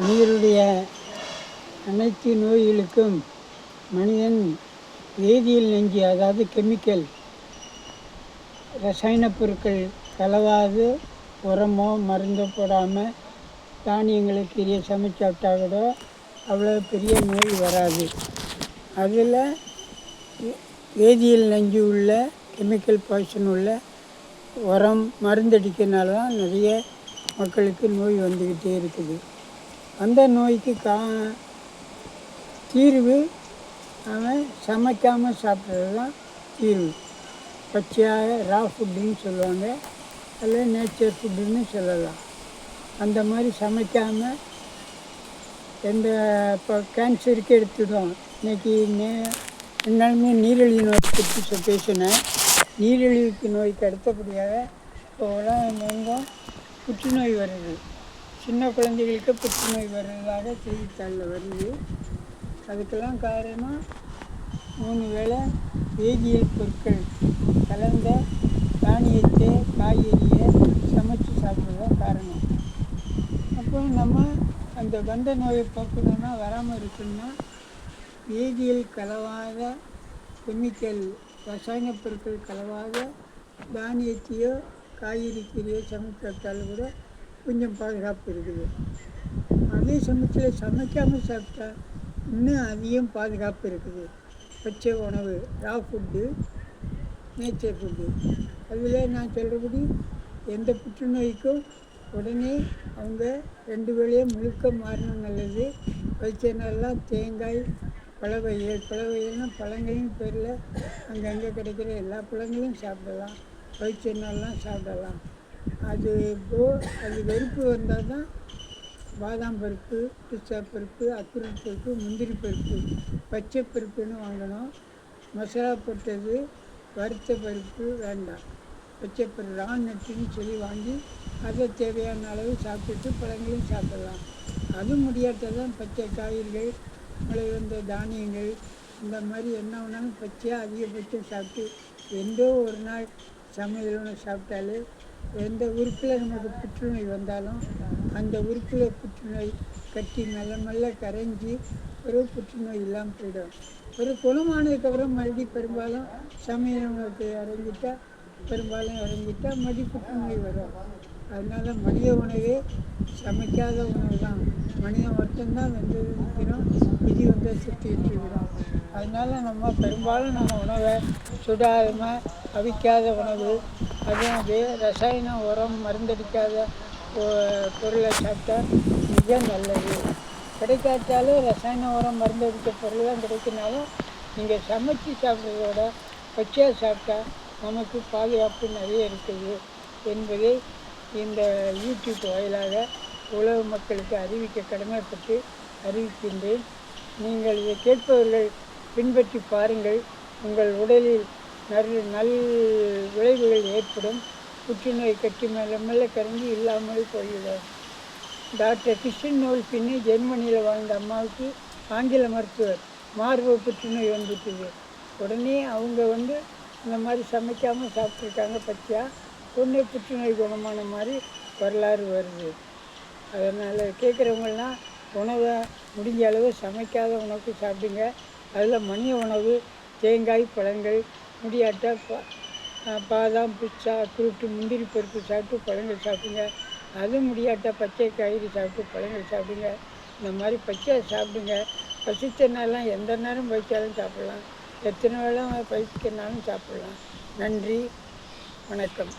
மனிதனுடைய அனைத்து நோய்களுக்கும் மனிதன் வேதியியல் நெஞ்சு அதாவது கெமிக்கல் ரசாயன பொருட்கள் கலவாது உரமோ மருந்தோ போடாமல் தானியங்களை பெரிய சமைச்சு சாப்பிட்டா கூட அவ்வளோ பெரிய நோய் வராது. அதில் வேதியியல் நஞ்சு உள்ள கெமிக்கல் பாய்சன் உள்ள உரம் மருந்தடிக்கிறதுனால தான் நிறைய மக்களுக்கு நோய் வந்துக்கிட்டே இருக்குது. அந்த நோய்க்கு கா தீர்வு அவன் சமைக்காமல் சாப்பிட்றது தான் தீர்வு. பச்சையாக ரா ஃபுட்டுன்னு சொல்லுவாங்க. அல்லது நேச்சர் ஃபுட்டுன்னு சொல்லலாம். அந்த மாதிரி சமைக்காமல் எந்த இப்போ கேன்சருக்கு எடுத்துடும் இன்றைக்கி நே ரெண்டாலுமே நீரிழிவு நோய் பற்றி பேசினேன். நீரிழிவுக்கு நோய்க்கு அடுத்தபடியாக இப்போ உலகம் எங்கும் புற்றுநோய் வருது. சின்ன குழந்தைகளுக்கு புற்றுநோய் வர்றதாக செய்தித்தாளில் வருது. அதுக்கெல்லாம் காரணம் மூணு வேளை வேதியியல் பொருட்கள் கலந்த தானியத்தை காய்கறியை சமைச்சு சாப்பிட்றது தான் காரணம். அப்போ நம்ம அந்த வந்த நோயை போக்கணும்னா வராமல் இருக்கணும்னா வேதியியல் கலவாத கெமிக்கல் ரசாயன பொருட்கள் கலவாத தானியத்தையோ காய்கறி கீரையோ சமைக்கிறதால கூட கொஞ்சம் பாதுகாப்பு இருக்குது. அதே சமயத்தில் சமைக்காமல் சாப்பிட்டா இன்னும் அதிகம் பாதுகாப்பு இருக்குது. பச்சை உணவு ரா ஃபுட்டு நேச்சர் ஃபுட்டு அதில் நான் சொல்கிறபடி எந்த புற்றுநோய்க்கும் உடனே அவங்க ரெண்டு வேளையும் முழுக்க மாறணும் நல்லது. வைத்தியனெல்லாம் தேங்காய் பழ வகைகள் பழங்களின் பேரில் அங்கங்கே கிடைக்கிற எல்லா பழங்களையும் சாப்பிடலாம். வைத்தியனெல்லாம் சாப்பிடலாம். அது கோ அது வெறுப்பு வந்தால் தான் பாதாம் பருப்பு பிஸ்தா பருப்பு அக்குரல் பருப்பு முந்திரி பருப்பு பச்சை பருப்புன்னு வாங்கணும். மசாலா போட்டது வறுத்த பருப்பு வேண்டாம். பச்சை பருப்பு ரான் நட்டுன்னு சொல்லி வாங்கி அதை தேவையான அளவு சாப்பிட்டுட்டு பழங்களையும் சாப்பிடலாம். அது முடியாட்டதான் பச்சை காய்கறிகள் முளை வந்த தானியங்கள் இந்த மாதிரி என்ன வேணாலும் பச்சையாக அதிகபட்சம் சாப்பிட்டு எந்தோ ஒரு நாள் சமையல் ஒன்று சாப்பிட்டாலே எந்த உறுப்பில் நமக்கு புற்றுநோய் வந்தாலும் அந்த உறுப்பில் புற்றுநோய் கட்டி மெல்ல மெல்ல கரைஞ்சி ஒரு புற்றுநோய் இல்லாமல் போயிடும். ஒரு குணமானதுக்கப்புறம் மறுபடி பெரும்பாலும் சமையல் உணவுக்கு இறங்கிட்டா பெரும்பாலும் அரைஞ்சிட்டால் மறுபடி புற்றுநோய் வரும். அதனால் மனித உணவே சமைக்காத உணவு தான் மனிதன் மட்டும்தான் வந்து நிற்கிறோம் விதி வந்து சுற்றிட்டு இருக்கிறோம் அதனால நம்ம பெரும்பாலும் நம்ம உணவை சுடாமல் அவிக்காத உணவு அதே மாதிரி ரசாயன உரம் மருந்தடிக்காத பொருளை சாப்பிட்டா மிக நல்லது. கிடைக்காட்டாலும் ரசாயன உரம் மருந்தடித்த பொருள் தான் கிடைக்கினாலும் நீங்கள் சமைச்சு சாப்பிட்றதோட பச்சையாக சாப்பிட்டா நமக்கு பாதுகாப்பு நிறைய இருக்குது என்பதை இந்த யூடியூப் வாயிலாக உலக மக்களுக்கு அறிவிக்க கடமைப்பட்டு அறிவிக்கின்றேன். நீங்கள் இதை கேட்பவர்கள் பின்பற்றி பாருங்கள். உங்கள் உடலில் நல் நல் விளைவுகள் ஏற்படும். புற்றுநோய் கட்டி மெல்ல மெல்ல கரைஞ்சி இல்லாமல் போய்விடும். டாக்டர் கிருஷ்ணன் நோல் பின்னி ஜெர்மனியில் வாழ்ந்த அம்மாவுக்கு ஆங்கில மருத்துவர் மார்பு புற்றுநோய் வந்துட்டுது. உடனே அவங்க வந்து இந்த மாதிரி சமைக்காமல் சாப்பிட்ருக்காங்க பச்சையாக உடனே புற்றுநோய் குணமான மாதிரி வரலாறு வருது. அதனால் கேட்குறவங்கலாம் உணவை முடிஞ்ச அளவு சமைக்காத உணவுக்கு சாப்பிடுங்க. அதில் மணிய உணவு தேங்காய் பழங்கள் முடியாட்டா பா பாதாம் பிஸ்தா குருட்டு முந்திரி பருப்பு சாப்பிட்டு பழங்கள் சாப்பிடுங்க. அதுவும் முடியாட்டா பச்சை காய்கறி சாப்பிட்டு பழங்கள் சாப்பிடுங்க. இந்த மாதிரி பச்சையாக சாப்பிடுங்க. பசித்தனாலாம் எந்த நேரம் பசித்தாலும் சாப்பிடலாம். எத்தனை வேளை பசிக்கனாலும் சாப்பிடலாம். நன்றி. வணக்கம்.